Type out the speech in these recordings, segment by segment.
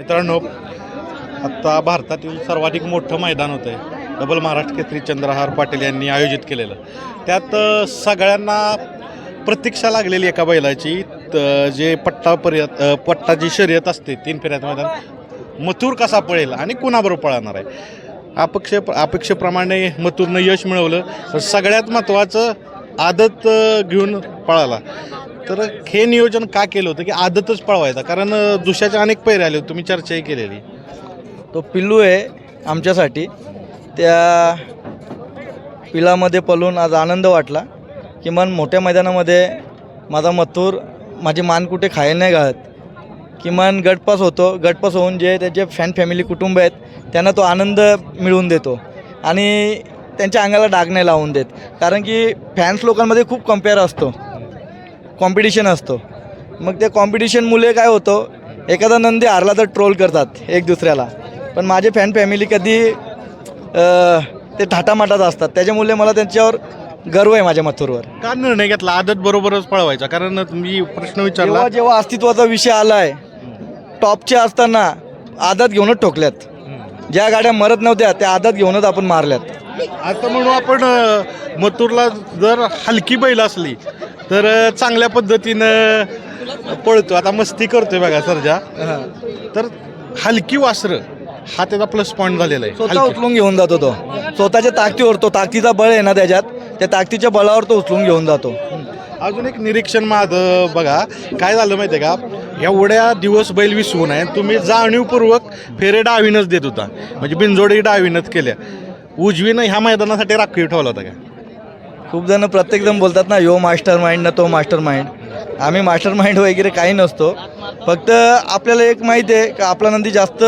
मित्रांनो आत्ता भारतातील सर्वाधिक मोठं मैदान होतं आहे डबल महाराष्ट्र केसरी चंद्रहार पाटील यांनी आयोजित केलेलं. त्यात सगळ्यांना प्रतीक्षा लागलेली एका बैलाची. त- जे पट्टा पर्यत पट्टा जी शर्यत असते तीन फेऱ्यात मैदान मथुर कसा पळेल आणि कुणाबरोबर पळणार आहे? अपेक्षे अपेक्षेप्रमाणे मथुरनं यश मिळवलं. सगळ्यात महत्त्वाचं आदत घेऊन पळाला. तर हे नियोजन का केलं होतं? की आदतच पळवायचा. कारण दुसऱ्याच्या दुसऱ्याचे अनेक पैरे आले होते. तुम्ही चर्चाही केलेली. तो पिल्लू आहे आमच्यासाठी. त्या पिलामध्ये पळून आज आनंद वाटला. किमान मोठ्या मैदानामध्ये माझा मथूर माझी मान कुठे खायला नाही घालत. किमान गटपास होतो. गटपास होऊन जे त्याचे फॅन फॅमिली कुटुंब आहेत त्यांना तो आनंद मिळवून देतो. आणि त्यांच्या अंगाला डाग नाही लावून देत. कारण की फॅन्स लोकांमध्ये खूप कंपेअर असतो. कॉम्पिटिशन असतो. मग त्या कॉम्पिटिशनमुळे काय होतं एखादा नंदी हारला तर ट्रोल करतात एक दुसऱ्याला. पण माझे फॅन फॅमिली कधी ते थाटामाटात असतात. त्याच्यामुळे मला त्यांच्यावर गर्व आहे माझ्या मथुरवर. का निर्णय घेतला? आदत बरोबरच पळवायचा. कारण मी प्रश्न विचारला. जेव्हा जेव्हा अस्तित्वाचा विषय आला आहे टॉपचे असताना आदत घेऊनच ठोकल्यात. ज्या गाड्या मरत नव्हत्या त्या आदत घेऊनच आपण मारल्यात. आता म्हणू आपण अ, मथुरला जर हलकी बैल असली तर अ, चांगल्या पद्धतीनं पळतो आता मस्ती करतोय बघा सरजा. तर हलकी वासरं हा त्याचा प्लस पॉईंट झालेला आहे. स्वतः हलकी. उचलून घेऊन जातो तो. स्वतःच्या ताकदीवर तो ताकदीचा बळ आहे ना त्याच्यात त्या ताकदीच्या बळावर तो उचलून घेऊन जातो. अजून एक निरीक्षण माझं बघा. काय झालं माहिती आहे का? एवढ्या दिवस बैल विसवून आहे तुम्ही जाणीवपूर्वक फेरे डावीनच देत होता. म्हणजे बिंजोडी डावीनच केल्या. उजवीनं ह्या मैदानासाठी राखीव ठेवला होता का? खूप जण प्रत्येकजण बोलतात ना यो मास्टर माइंड ना तो मास्टर माइंड आम्ही मास्टर माइंड वगैरे काही नसतो. फक्त आपल्याला एक माहिती आहे का आपला नंदी जास्त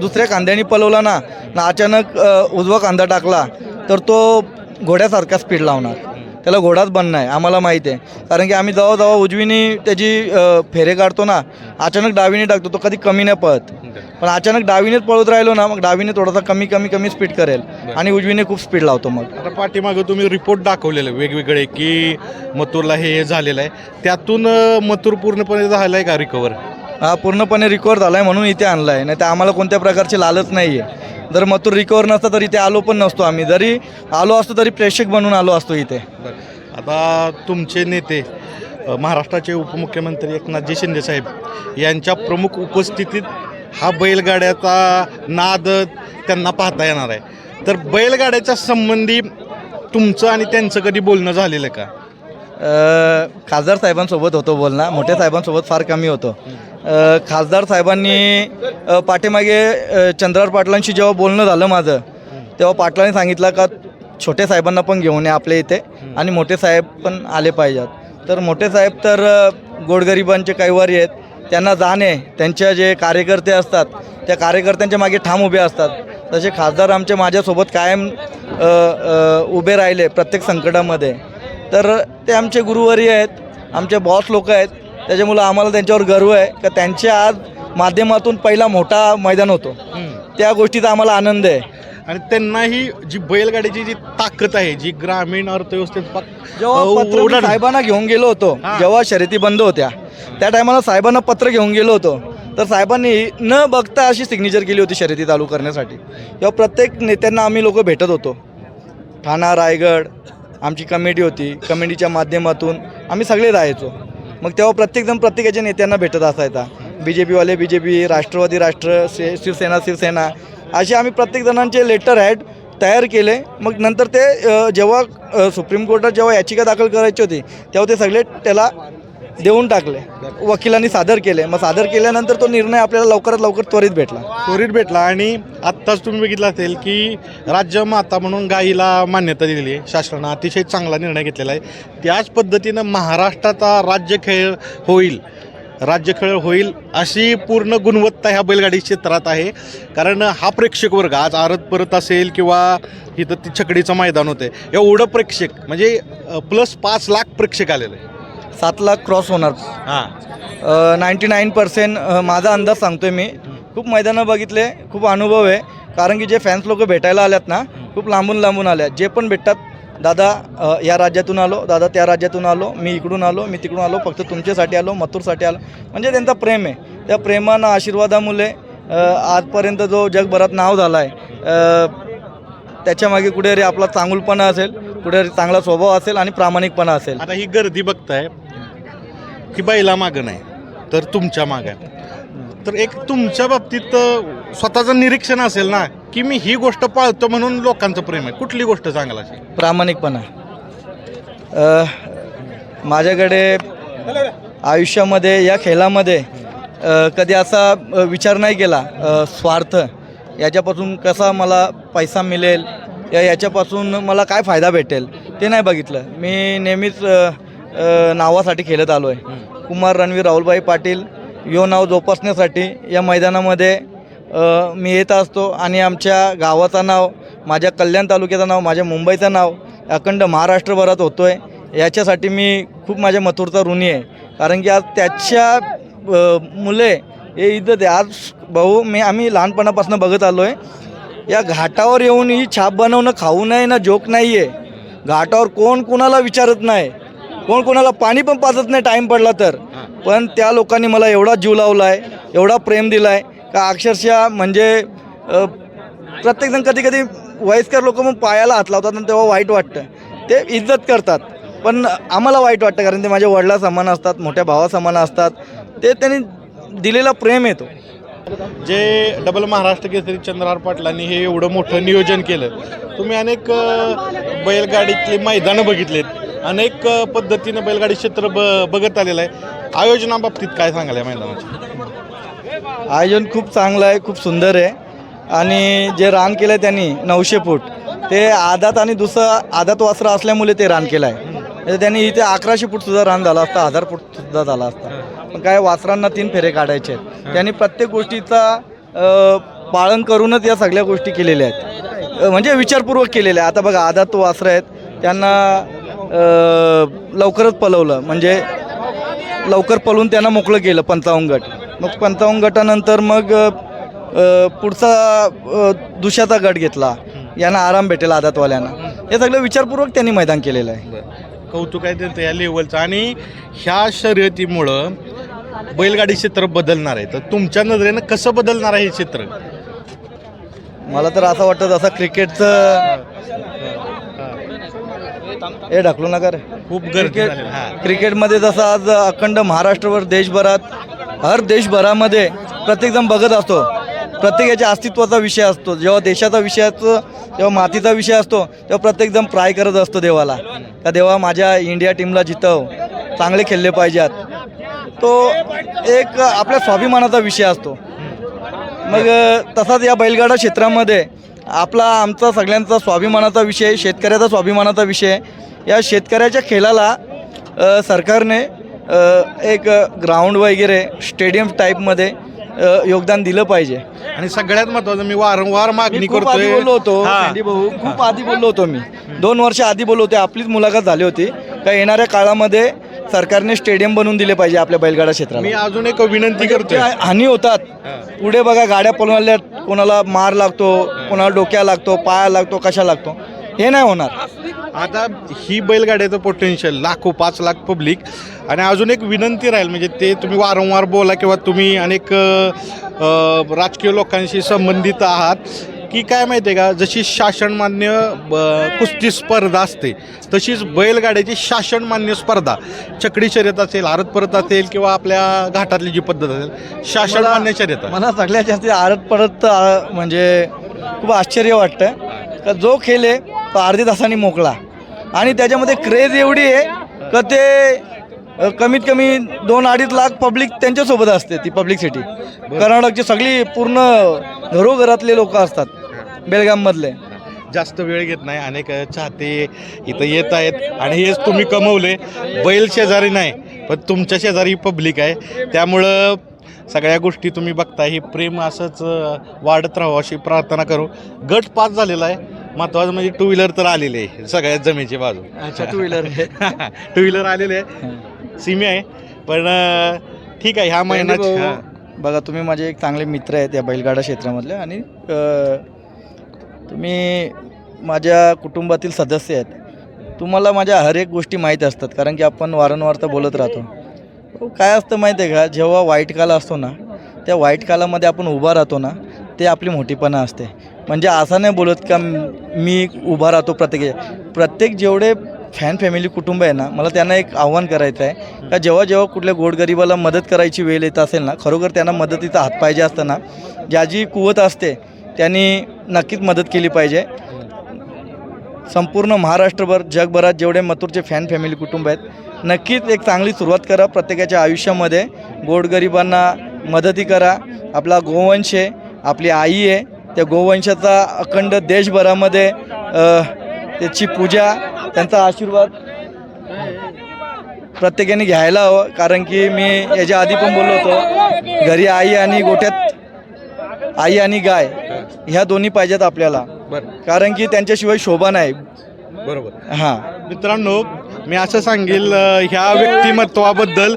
दुसऱ्या कांद्याने पलवला ना ना अचानक उजवा कांदा टाकला तर तो घोड्यासारखा स्पीड लावणार. त्याला घोडाच बनणं आहे आम्हाला माहिती आहे. कारण की आम्ही जेव्हा जेव्हा उजवीने त्याची फेरे काढतो ना अचानक डावीने टाकतो तो कधी कमी नाही पळत. पण अचानक डावीनेच पळत राहिलो ना मग डावीने थोडासा कमी कमी कमी स्पीड करेल. आणि उजवीने खूप स्पीड लावतो मग. आता पाठीमागं तुम्ही रिपोर्ट दाखवलेले वेगवेगळे की मथुरला हे हे झालेलं आहे. त्यातून अं, मथुर पूर्णपणे झालं आहे का रिकवर हा पूर्णपणे रिकवर झाला आहे म्हणून इथे आणला आहे नाही तर आम्हाला कोणत्या प्रकारची लालच नाही आहे जर मथुर रिकवर नसता तर इथे आलो पण नसतो आम्ही. जरी आलो असतो तरी प्रेक्षक बनून आलो असतो इथे. आता तुमचे नेते महाराष्ट्राचे उपमुख्यमंत्री एकनाथजी शिंदे साहेब यांच्या प्रमुख उपस्थितीत हा बैलगाड्याचा नाद त्यांना पाहता येणार आहे. तर बैलगाड्याच्या संबंधी तुमचं आणि त्यांचं कधी बोलणं झालेलं का? खासदार साहेबांसोबत होतो बोलणं. मोठ्या साहेबांसोबत फार कमी होतो. खासदार साहेबांनी पाठीमागे चंद्रार पाटलांशी जेव्हा बोलणं झालं माझं तेव्हा पाटलांनी सांगितलं का छोटे साहेबांना पण घेऊन या आपल्या इथे आणि मोठे साहेब पण आले पाहिजेत. तर मोठे साहेब तर गोडगरिबांचे कैवारी आहेत. त्यांना जाणे त्यांच्या जे कार्यकर्ते असतात त्या कार्यकर्त्यांच्या मागे ठाम उभे असतात. तसे खासदार आमचे माझ्यासोबत कायम उभे राहिले प्रत्येक संकटामध्ये. तर ते आमचे गुरुवारी आहेत आमचे बॉस लोक आहेत. त्याच्यामुळं आम्हाला त्यांच्यावर गर्व आहे. का त्यांच्या आज माध्यमातून पहिला मोठा मैदान होतो. त्या गोष्टीचा आम्हाला आनंद आहे. आणि त्यांनाही जी बैलगाडीची जी ताकद आहे जी ग्रामीण अर्थव्यवस्थेत जेव्हा साहेबांना घेऊन गेलो होतो. जेव्हा शर्यती बंद होत्या त्या टायमाला साहेबांना पत्र घेऊन गेलो होतो. तर साहेबांनी न बघता अशी सिग्नेचर केली होती शर्यती चालू करण्यासाठी. तेव्हा प्रत्येक नेत्यांना आम्ही लोक भेटत होतो. ठाणा रायगड आमची कमिटी होती. कमिटीच्या माध्यमातून आम्ही सगळे राहायचो. मग तेव्हा प्रत्येकजण प्रत्येकाच्या नेत्यांना भेटत असायचा. B J पीवाले B J P Rashtrawadi राष्ट्र शि शिवसेना शिवसेना. असे आम्ही प्रत्येकजणांचे लेटर हॅड तयार केले. मग नंतर ते जेव्हा सुप्रीम कोर्टात जेव्हा याचिका दाखल करायची होती तेव्हा ते सगळे त्याला देऊन टाकले. वकिलांनी सादर केले. मग सादर केल्यानंतर तो निर्णय आपल्याला लवकरात लवकर त्वरित भेटला. त्वरित भेटला आणि आत्ताच तुम्ही बघितलं असेल की राज्य माता म्हणून गायीला मान्यता दिलेली आहे. शासनानं अतिशय चांगला निर्णय घेतलेला आहे. त्याच पद्धतीनं महाराष्ट्राचा राज्य खेळ होईल. राज्य खेळ होईल अशी पूर्ण गुणवत्ता ह्या बैलगाडी क्षेत्रात आहे. कारण हा प्रेक्षक वर्ग आज आरत परत असेल किंवा इथं ती छकडीचं मैदान होते एवढं प्रेक्षक म्हणजे प्लस पाच लाख प्रेक्षक आलेलं आहे सात लाख क्रॉस होणार. हां. नाईंटी नाईन पर्सेंट माझा अंदाज सांगतोय मी. खूप मैदानं बघितले खूप अनुभव आहे. कारण की जे फॅन्स लोक भेटायला आल्यात ना खूप लांबून लांबून आल्या जे पण भेटतात दादा अ, या राज्यातून आलो दादा त्या राज्यातून आलो मी इकडून आलो मी तिकडून आलो फक्त तुमच्यासाठी आलो मथुरसाठी आलो. म्हणजे त्यांचा प्रेम आहे. त्या प्रेमानं आशीर्वादामुळे अ, आजपर्यंत जो जगभरात नाव झाला आहे त्याच्यामागे कुठेतरी आपला चांगुलपणा असेल कुठेतरी चांगला स्वभाव असेल आणि प्रामाणिकपणा असेल. आता ही गर्दी बघताय की बैला मागं नाही तर तुमच्या मागं आहे. तर एक तुमच्या बाबतीत स्वतःचं निरीक्षण असेल ना की मी ही गोष्ट पाळतो म्हणून लोकांचं प्रेम आहे. कुठली गोष्ट चांगला असेल प्रामाणिकपणा. अ, माझ्याकडे आयुष्यामध्ये या खेळामध्ये अ, कधी असा अ, विचार नाही केला अ, स्वार्थ याच्यापासून कसा मला पैसा मिळेल या याच्यापासून मला काय फायदा भेटेल ते नाही बघितलं. मी नेहमीच अ, नावासाठी खेळत आलो आहे कुमार रणवीर राहुलभाई पाटील यो नाव जोपासण्यासाठी या मैदानामध्ये मी येत असतो. आणि आमच्या गावाचं नाव माझ्या कल्याण तालुक्याचं नाव माझ्या मुंबईचं नाव अखंड महाराष्ट्रभरात होतो आहे याच्यासाठी मी खूप माझ्या मथुरचा ऋणी आहे. कारण की आज त्याच्या मुले हे इथं आहे आज भाऊ मी आम्ही लहानपणापासून बघत आलो आहे या घाटावर येऊन ही छाप बनवणं खाऊ नये ना जोक नाही आहे घाटावर कोण कोणाला विचारत नाही. कोण कोणाला पाणी पण पाजत नाही टाईम पडला तर. पण त्या लोकांनी मला एवढा जीव लावला आहे एवढा प्रेम दिला आहे का अक्षरशः म्हणजे प्रत्येकजण कधी कधी वयस्कर लोक मग पायाला हात लावतात आणि तेव्हा वाईट वाटतं. ते इज्जत करतात. पण आम्हाला वाईट वाटतं कारण ते माझ्या वडिला समान असतात मोठ्या भावा समान असतात. ते त्यांनी दिलेला प्रेम येतो. जे डबल महाराष्ट्र केसरी चंद्रहार पाटलांनी हे एवढं मोठं नियोजन केलं तुम्ही अनेक बैलगाडीतली मैदानं बघितलेत. अनेक पद्धतीनं बैलगाडी क्षेत्र ब बघत आलेलं आहे. आयोजनाबाबतीत काय सांगाल या मैदानाचं? आयोजन खूप चांगलं आहे खूप सुंदर आहे. आणि जे रान केलं आहे त्यांनी नऊशे फूट ते आदात आणि दुसरं आदात वासरं असल्यामुळे ते रान केलं आहे म्हणजे तर त्यांनी इथे अकराशे फूटसुद्धा रान झाला असता हजार फूटसुद्धा झाला असता. पण काय वासरांना तीन फेरे काढायचे आहेत. त्यांनी प्रत्येक गोष्टीचा पालन करूनच या सगळ्या गोष्टी केलेल्या आहेत. म्हणजे विचारपूर्वक केलेल्या आहे आता बघा आदात वासरं आहेत. त्यांना लवकरच पलवलं. म्हणजे लवकर पळून त्यांना मोकळं केलं पंचावन्न गट. मग पंचावन्न गटानंतर मग पुढचा दुसऱ्याचा गट घेतला. यांना आराम भेटेल आदातवाल्यांना. हे सगळं विचारपूर्वक त्यांनी मैदान केलेलं आहे. कौतुक आहे त्यांचं या लेवलचं आणि ह्या शर्यतीमुळं बैलगाडी क्षेत्र बदलणार आहे. तर तुमच्या नजरेनं कसं बदलणार आहे हे चित्र मला तर असं वाटतं जसं क्रिकेटचं हे ढकलू नका रे खूप गर्दी. हा. क्रिकेटमध्ये जसं आज अखंड महाराष्ट्रभर देशभरात हर देशभरामध्ये प्रत्येकजण बघत असतो प्रत्येकाच्या अस्तित्वाचा विषय असतो जेव्हा देशाचा विषय असतो तेव्हा मातीचा विषय असतो तेव्हा प्रत्येकजण प्राय करत असतो देवाला का देवा माझ्या इंडिया टीमला जितव चांगले खेळले पाहिजेत तो एक आपल्या स्वाभिमानाचा विषय असतो मग तसाच या बैलगाडा क्षेत्रामध्ये आपला आमचा सगळ्यांचा स्वाभिमानाचा विषय शेतकऱ्याचा स्वाभिमानाचा विषय या शेतकऱ्याच्या खेळाला सरकारने एक ग्राउंड वगैरे स्टेडियम टाईपमध्ये योगदान दिलं पाहिजे. आणि सगळ्यात महत्वाचं मी वारंवार मागणी मी करतोय. बोललो होतो भाऊ खूप आधी बोललो होतो मी. दोन वर्ष आधी बोललो होते आपलीच मुलाखत झाली होती. का येणाऱ्या काळामध्ये सरकारने स्टेडियम बनवून दिले पाहिजे आपल्या बैलगाडा मी क्षेत्राला अजून एक विनंती करतोय. जे हानी होतात. पुढे बघा गाड्या पळवल्या कोणाला मार लागतो कोणाला डोक्या लागतो पाया लागतो कशा लागतो. हे नाही होणार. आता ही बैलगाड्याचं पोटेन्शियल लाखो पाच लाख पब्लिक आणि अजून एक विनंती राहील म्हणजे ते तुम्ही वारंवार बोला किंवा तुम्ही अनेक राजकीय लोकांशी संबंधित आहात की काय माहिती आहे का जशी शासनमान्य कुस्ती स्पर्धा असते तशीच बैलगाड्याची शासनमान्य स्पर्धा चकडी शर्यत असेल आरत परत असेल किंवा आपल्या घाटातली जी पद्धत असेल शासनमान्य शर्यत. मला सगळ्यात जास्त आरत पडत आ, म्हणजे खूप आश्चर्य वाटतं का जो खेळ आहे अर्ध्या तासाने मोकळा. आणि त्याच्यामध्ये क्रेज एवढी आहे का ते कमीत कमी दोन अडीच लाख पब्लिक त्यांच्यासोबत असते ती पब्लिक सिटी कर्नाटकची सगळी पूर्ण घरोघरातले लोक असतात बेलगाममधले. जास्त वेळ घेत नाही अनेक चाहते इथं येत आहेत. आणि हेच तुम्ही कमवले बैल शेजारी नाही पण तुमच्या शेजारी पब्लिक आहे. त्यामुळं सगळ्या गोष्टी तुम्ही बघताय हे प्रेम असंच वाढत राहावं अशी प्रार्थना करू. गट पास झालेला आहे. महत्वाचं म्हणजे टू व्हीलर तर आलेले आहे सगळ्यात जमीनची बाजू. अच्छा टू व्हीलर टू व्हीलर आलेले आहे. सिमी आहे. पण ठीक आहे ह्या महिन्यात. बघा तुम्ही माझे एक चांगले मित्र आहेत या बैलगाडा क्षेत्रामधले आणि तुम्ही माझ्या कुटुंबातील सदस्य आहेत. तुम्हाला माझ्या हर एक गोष्टी माहीत असतात कारण की आपण वारंवार तर बोलत राहतो. काय असतं माहिती आहे का? जेव्हा वाईट काळ असतो ना त्या वाईट काळामध्ये आपण उभा राहतो ना ते आपली मोठीपणा असते. म्हणजे असं नाही बोलत का मी उभा राहतो प्रत्येक प्रत्येक जेवढे फॅन फॅमिली कुटुंब आहे ना मला त्यांना एक आव्हान करायचं आहे का जेव्हा जेव्हा कुठल्या गोडगरिबाला मदत करायची वेळ येत असेल ना खरोखर त्यांना मदतीचा हात पाहिजे असताना ज्या ज्याची कुवत असते त्यांनी नक्कीच मदत केली पाहिजे. संपूर्ण महाराष्ट्रभर जगभरात जेवढे मथुरचे फॅन फॅमिली कुटुंब आहेत नक्कीच एक चांगली सुरुवात करा प्रत्येकाच्या आयुष्यामध्ये. गोडगरिबांना मदती करा. आपला गोवंश आहे आपली आई आहे त्या गोवंशाचा अखंड देशभरामध्ये त्याची पूजा त्यांचा आशीर्वाद प्रत्येकाने घ्यायला हवं. कारण की मी याच्या आधी पण बोललो होतो घरी आई आणि गोठ्यात आई आणि गाय ह्या दोन्ही पाहिजेत आपल्याला. कारण की त्यांच्याशिवाय शोभा नाही. बरोबर. हां. मित्रांनो मी असं सांगेल ह्या व्यक्तिमत्वाबद्दल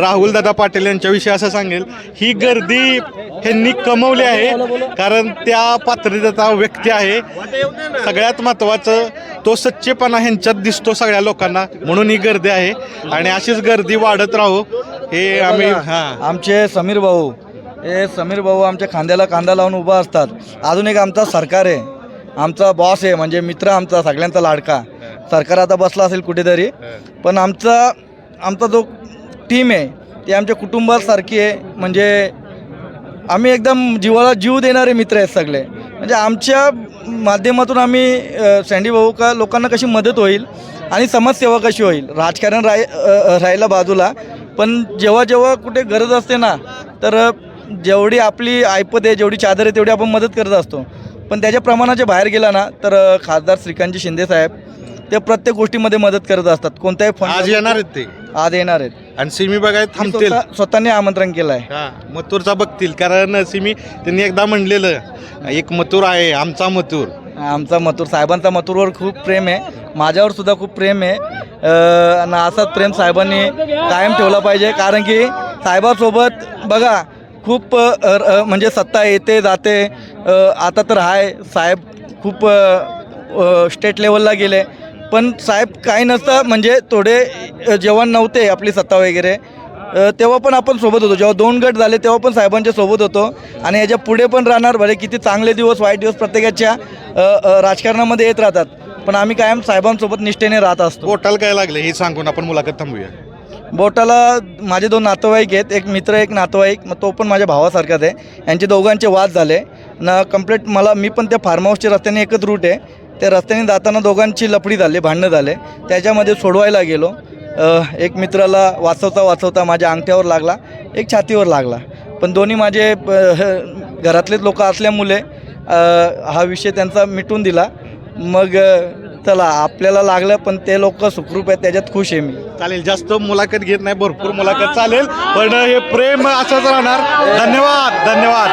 राहुल दादा पाटील यांच्याविषयी असं सांगेल ही गर्दी ह्यांनी कमवली आहे कारण त्या पात्रतेचा व्यक्ती आहे सगळ्यात महत्त्वाचं तो सच्चेपणा ह्यांच्यात दिसतो सगळ्या लोकांना म्हणून ही गर्दी आहे. आणि अशीच गर्दी वाढत राहू हे आम्ही हां. आमचे समीर भाऊ हे समीर भाऊ आमच्या खांद्याला कांदा लावून उभा असतात. अजून एक आमचा सरकार आहे आमचा बॉस आहे म्हणजे मित्र आमचा सगळ्यांचा लाडका. सरकार आता बसला असेल कुठेतरी पण आमचा आमचा जो टीम आहे ती आमच्या कुटुंबासारखी आहे म्हणजे आम्ही एकदम जीवाला जीव देणारे मित्र आहेत सगळे. म्हणजे आमच्या माध्यमातून आम्ही सँडी भाऊ का लोकांना कशी मदत होईल आणि समाजसेवा कशी होईल? राजकारण राय राहिलं बाजूला. पण जेव्हा जेव्हा कुठे गरज असते ना तर जेवढी आपली ऐपत आहे जेवढी चादर आहे तेवढी आपण मदत करत असतो. पण त्याच्या प्रमाणाच्या बाहेर गेला ना तर खासदार श्रीकांतजी शिंदे साहेब ते प्रत्येक गोष्टीमध्ये मदत करत असतात. कोणत्याही आज फंड येणार आहेत ते. आज येणार आहेत. आणि सिमी बघाय थांबतील. स्वतः- स्वतःने आमंत्रण केलं आहे हा मथुरचा बघतील. कारण सिमी त्यांनी एकदा म्हणलेलं एक मथुर आहे आमचा मथुर. आमचा मथुर साहेबांचा मथुरवर खूप प्रेम आहे. माझ्यावर सुद्धा खूप प्रेम आहे. अं, आणि असाच प्रेम साहेबांनी कायम ठेवला पाहिजे. कारण की साहेबासोबत बघा खूप अ, अ, म्हणजे सत्ता येते जाते. अ, आता तर आहे साहेब खूप स्टेट लेवलला गेले. पण साहेब काही नसतं म्हणजे थोडे जेव्हा नव्हते आपली सत्ता वगैरे तेव्हा पण आपण सोबत होतो. जेव्हा दोन गट झाले तेव्हा पण साहेबांच्या सोबत होतो. आणि याच्यापुढे पण राहणार भले किती चांगले दिवस वाईट दिवस प्रत्येकाच्या राजकारणामध्ये येत राहतात. पण आम्ही कायम साहेबांसोबत निष्ठेने राहत असतो. पोटाला काय लागले हे सांगून आपण मुलाखत थांबूया. बोटाला माझे दोन नातेवाईक आहेत. एक मित्र एक नातेवाईक. मग तो पण माझ्या भावासारखाच आहे. यांचे दोघांचे वाद झाले. ना कंप्लीट मला मी पण त्या फार्म हाऊसच्या रस्त्याने एकच रूट आहे. त्या रस्त्याने जाताना दोघांची लफडी झाली भांडणं झाले. त्याच्यामध्ये सोडवायला गेलो. एक मित्राला वाचवता वाचवता माझ्या अंगठ्यावर लागला एक छातीवर लागला. पण दोन्ही माझे घरातलेच लोक असल्यामुळे हा विषय त्यांचा मिटून दिला. मग चला आपल्याला लागलं पण ते लोक सुखरूप आहेत त्याच्यात खुश आहे मी. चालेल जास्त मुलाखत घेत नाही भरपूर मुलाखत चालेल. पण हे प्रेम असंच राहणार. धन्यवाद धन्यवाद.